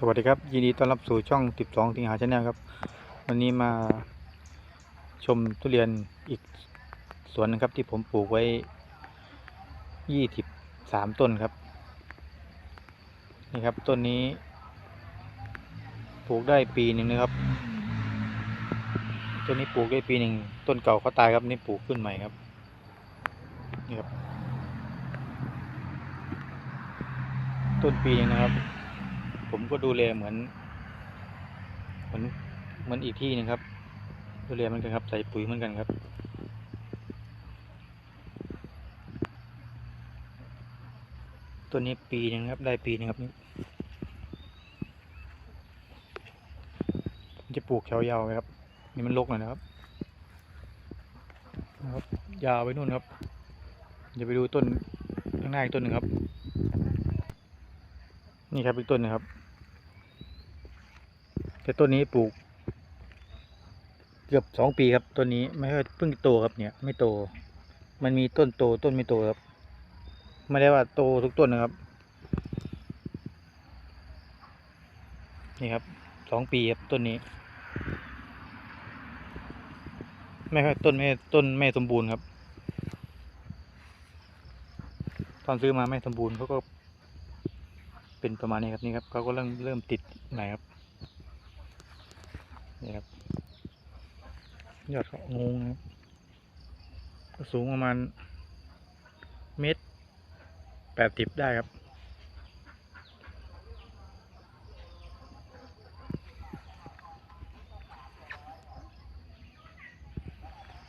สวัสดีครับ ยินดีต้อนรับสู่ช่อง 12สิงหาชาแนลครับ วันนี้มาชมทุเรียนอีกสวนนึงครับ ที่ผมปลูกไว้ 23 ต้นครับ นี่ครับต้นนี้ ปลูกได้ปีหนึ่งนะครับ ต้นนี้ปลูกได้ปีหนึ่งต้นเก่าเขาตายครับนี่ปลูกขึ้นใหม่ครับนี่ครับ ต้นปีหนึงนะครับ ผมก็ดูแลเหมือน เหมือนเหมือนอีกที่นึงครับ ดูแลเหมือนกันครับ ใส่ปุ๋ยเหมือนกันครับต้นนี้ปีหนึงครับ ได้ปีหนึงครับนี่จะปลูกแถวยาวไว้ครับนี่มันรกหน่อยนะครับนะครับยาวไปนู่นครับจะไปดูต้นข้างหน้าอีกต้นหนึ่งครับ นี่ครับอีกต้นนะครับ แต่ต้นนี้ปลูก เกือบสองปีครับต้นนี้ไม่ค่อยเพิ่งโตครับเนี่ย ไม่โต มันมีต้นโตต้นไม่โตครับ ไม่ได้ว่าโตทุกต้นนะครับ นี่ครับสองปีครับต้นนี้ ไม่ค่อยต้นไม่ต้นไม่สมบูรณ์ครับ ตอนซื้อมาไม่สมบูรณ์เขาก็เป็นประมาณนี้ครับนี่ครับเขาก็เริ่มเริ่มติดใหม่ครับ นี่ครับยอดเขางงนะครับก็สูงประมาณเมตรแปดสิบได้ครับ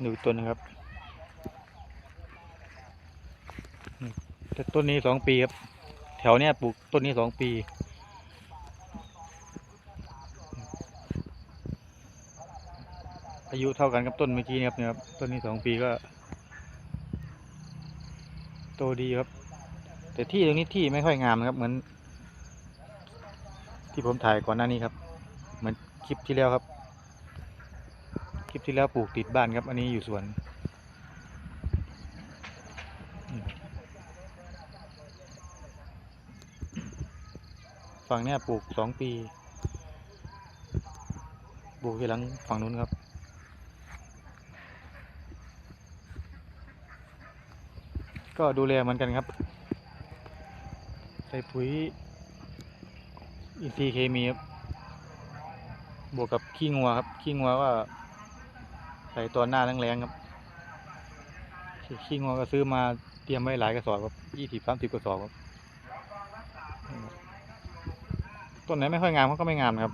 ดูต้นนะครับแต่ต้นนี้สองปีครับ แถวเนี้ยปลูกต้นนี้สองปี อายุเท่ากันกับต้นเมื่อกี้นะครับเนี่ยครับต้นนี้สองปีก็โตดีครับ แต่ที่ตรงนี้ที่ไม่ค่อยงามนะครับ เหมือน ที่ผมถ่ายก่อนหน้านี้ครับ เหมือนคลิปที่แล้วครับ คลิปที่แล้วปลูกติดบ้านครับ อันนี้อยู่สวนฝั่งเนี้ยปลูกสองปี ปลูกที่หลังฝั่งนู้นครับ ก็ดูแลเหมือนกันครับ ใส่ปุ๋ยอินทรีย์เคมีครับบวกกับขี้งัวครับขี้งัวก็ใส่ตัวหน้าแรงๆครับขี้งัวก็ซื้อมาเตรียมไว้หลายกระสอบครับยี่สิบสามสิบกระสอบครับต้นไหนไม่ค่อยงามเขาก็ไม่งามครับ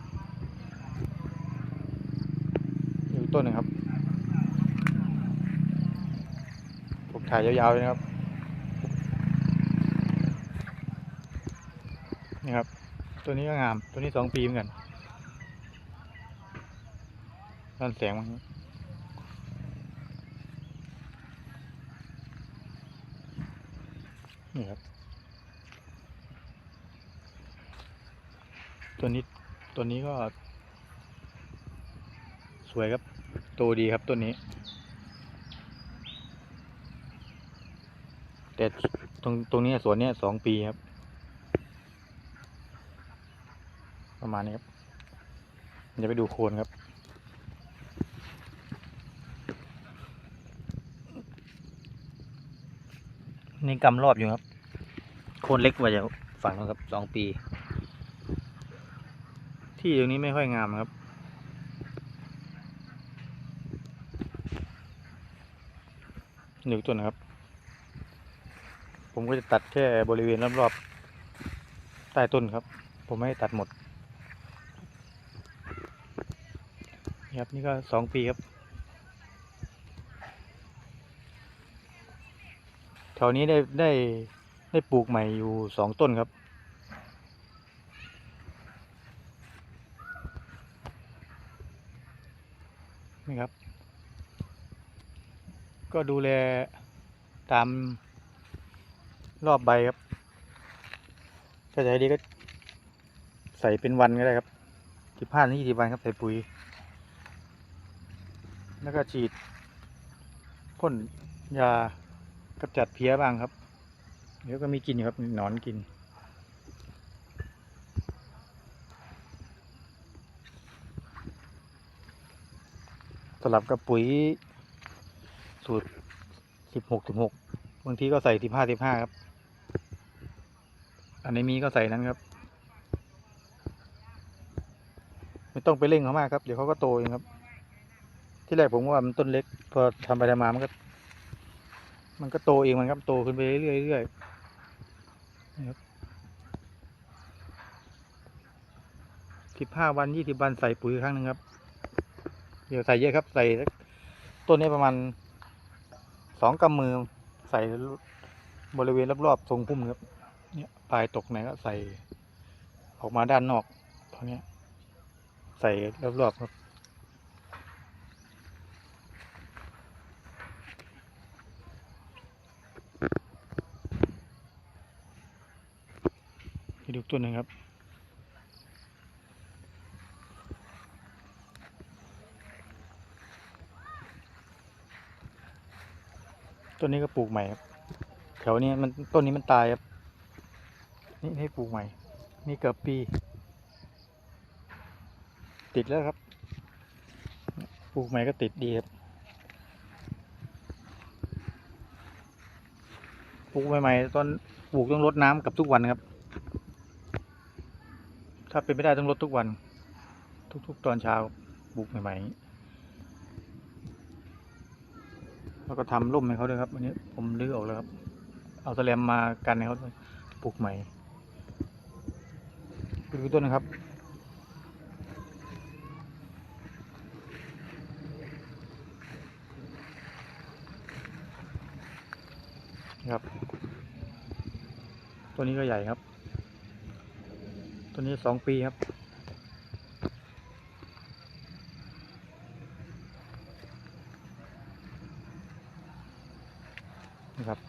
อยู่ต้นหนึงครับ ผมถ่ายยาวๆเลยนะครับ ครับ ตัวนี้ก็งาม ตัวนี้สองปีเหมือนกันด้านแสงมันนี่ครับ ตัวนี้ ตัวนี้ก็ สวยครับโตดีครับต้นนี้ แต่ตรงตรงนี้สวนเนี้ยสองปีครับ ประ มาณนี้ครับจะไปดูโคนครับ นี่กำรอบอยู่ครับ โคนเล็กกว่าจะฝั่งนู้นครับสองปี ที่ตรงนี้ไม่ค่อยงามครับหนึ่งต้นนะครับ ผมก็จะตัดแค่บริเวณรอบๆใต้ต้นครับ ผมไม่ให้ตัดหมด ครับนี่ก็สองปีครับแถวนี้ได้ได้ได้ปลูกใหม่อยู่สองต้นครับ นี่ครับ ก็ดูแลตามรอบใบครับ ถ้าจะให้ดีก็ใส่เป็นวันก็ได้ครับสิบห้าถึงยี่สิบวันครับใส่ปุ๋ย แล้วก็ฉีดพ่นยากำจัดเพี้ยบ้างครับ เดี๋ยวก็มีกินอยู่ครับหนอนกิน สลับกับปุ๋ยสูตรสิบหกสิบหกบางทีก็ใส่สิบห้าสิบห้าครับ อันนี้มีก็ใส่นั้นครับ ไม่ต้องไปเร่งเขามากครับ เดี๋ยวเขาก็โตเองครับ ที่แรกผมว่ามันต้นเล็ก พอทำไปทำมามันก็ มันก็โตเองมันครับโตขึ้นไปเรื่อยๆเรื่อยๆนี่ครับสิบห้าวันยี่สิบวันใส่ปุ๋ยครั้งหนึ่งครับ เดี๋ยวใส่เยอะครับ ใส่ต้นนี้ประมาณสองกำมือใส่บริเวณรอบๆทรงพุ่มครับ เนี่ยปลายตกไหนก็ใส่ออกมาด้านนอกตรงนี้ใส่รอบๆครับ ดูต้นหนึงครับ ต้นนี้ก็ปลูกใหม่ครับ แถวนี้มันต้นนี้มันตายครับ นี่ให้ปลูกใหม่ นี่เกือบปี ติดแล้วครับ ปลูกใหม่ก็ติดดีครับ ปลูกใหม่ๆตอนปลูกต้องรดน้ำกับทุกวันครับ ถ้าเป็นไม่ได้ต้องรดทุกวัน ทุกๆ ตอนเช้าปลูกใหม่ๆแล้วก็ทำร่มให้เขาด้วยครับอันนี้ผมรื้อออกแล้วครับ เอาแสแลมมากันให้เขาปลูกใหม่ดูต้นนะครับครับ ตัวนี้ก็ใหญ่ครับ ตัวนี้สองปีครับ นะครับ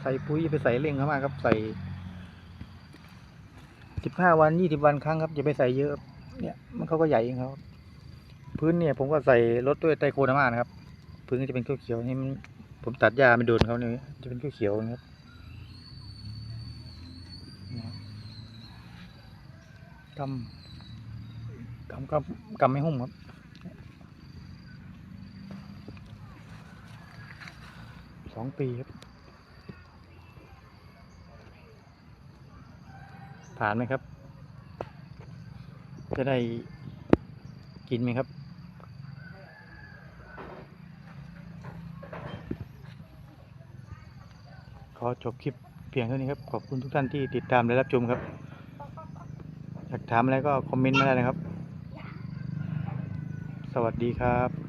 ใส่ปุ๋ยไปใส่เร่งเขามากครับ ใส่สิบห้าวันยี่สิบวันครั้งครับอย่าไปใส่เยอะ เนี่ยมันเขาก็ใหญ่เองครับ พื้นเนี่ยผมก็ใส่รถด้วยไตรโคนามานะครับ พื้นจะเป็นเขียวๆนี่มัน ผมตัดหญ้าไม่โดนเขาเนี่ยจะเป็นเขียวๆนะครับกำกำกำกำไม่หุ้มครับสองปีครับ ผ่านไหมครับ จะได้กินไหมครับ อจบคลิปเพียงเท่านี้ครับ ขอบคุณทุกท่านที่ติดตามและรับชมครับ อยากถามอะไรก็คอมเมนต์มาได้นะครับ สวัสดีครับ